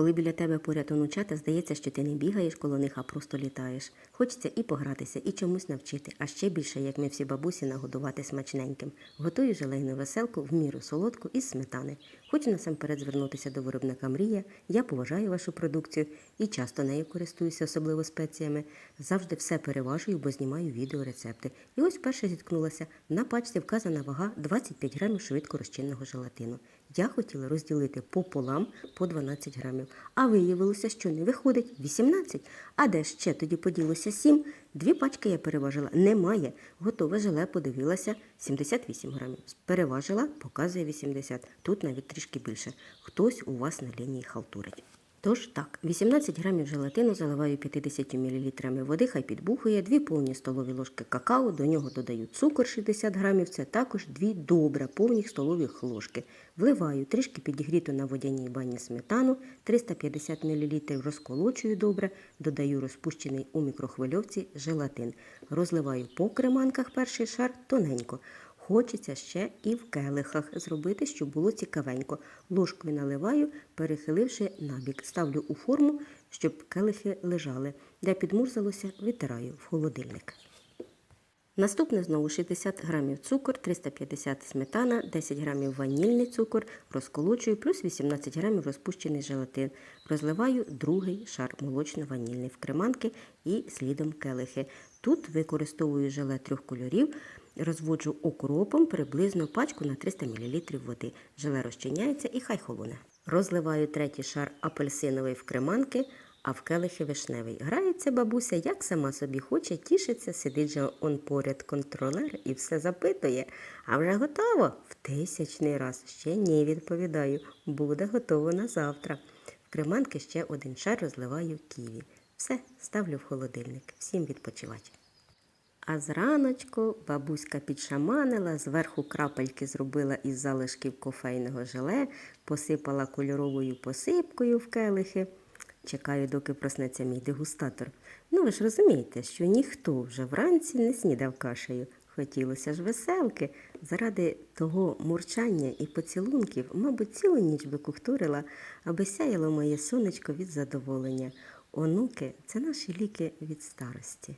Коли біля тебе поряд онучата, здається, що ти не бігаєш коло них, а просто літаєш. Хочеться і погратися, і чомусь навчити, а ще більше, як ми всі бабусі, нагодувати смачненьким. Готую желейну веселку в міру солодку із сметани. Хочу насамперед звернутися до виробника Мрія. Я поважаю вашу продукцію і часто нею користуюся, особливо спеціями. Завжди все переважую, бо знімаю відеорецепти. І ось вперше зіткнулася. На пачці вказана вага 25 грамів швидко розчинного желатину. Я хотіла розділити пополам по 12 грамів. А виявилося, що не виходить 18. А де ще тоді поділося 7? Дві пачки я переважила. Немає. Готове желе подивилася 78 грамів. Переважила, показує 80. Тут навіть трішки більше. Хтось у вас на лінії халтурить. Тож так, 18 грамів желатину заливаю 50 мл води, хай підбухує, 2 повні столові ложки какао, до нього додаю цукор 60 грамів, це також 2 добре повні столових ложки. Вливаю трішки підігріту на водяній бані сметану, 350 мл розколочую добре, додаю розпущений у мікрохвильовці желатин. Розливаю по креманках перший шар тоненько. Хочеться ще і в келихах зробити, щоб було цікавенько. Ложкою наливаю, перехиливши набік. Ставлю у форму, щоб келихи лежали. Де підмурзалося, витираю в холодильник. Наступне знову 60 грамів цукор, 350 сметана, 10 грамів ванільний цукор, розколочую, плюс 18 грамів розпущений желатин. Розливаю другий шар молочно-ванільний в креманки і слідом келихи. Тут використовую желе трьох кольорів, розводжу окропом приблизно пачку на 300 мл води. Желе розчиняється і хай холоне. Розливаю третій шар апельсиновий в креманки, а в келихи вишневий. Грається бабуся, як сама собі хоче, тішиться, сидить же он поряд контролер і все запитує. А вже готово? В тисячний раз. Ще ні, відповідаю. Буде готово на завтра. В креманки ще один шар розливаю ківі. Все, ставлю в холодильник. Всім відпочивати. А зраночку бабуська підшаманила, зверху крапельки зробила із залишків кофейного желе, посипала кольоровою посипкою в келихи. Чекаю, доки проснеться мій дегустатор. Ну ви ж розумієте, що ніхто вже вранці не снідав кашею. Хотілося ж веселки. Заради того мурчання і поцілунків, мабуть, цілу ніч би кухтурила, аби сяяло моє сонечко від задоволення. Онуки це наші ліки від старості.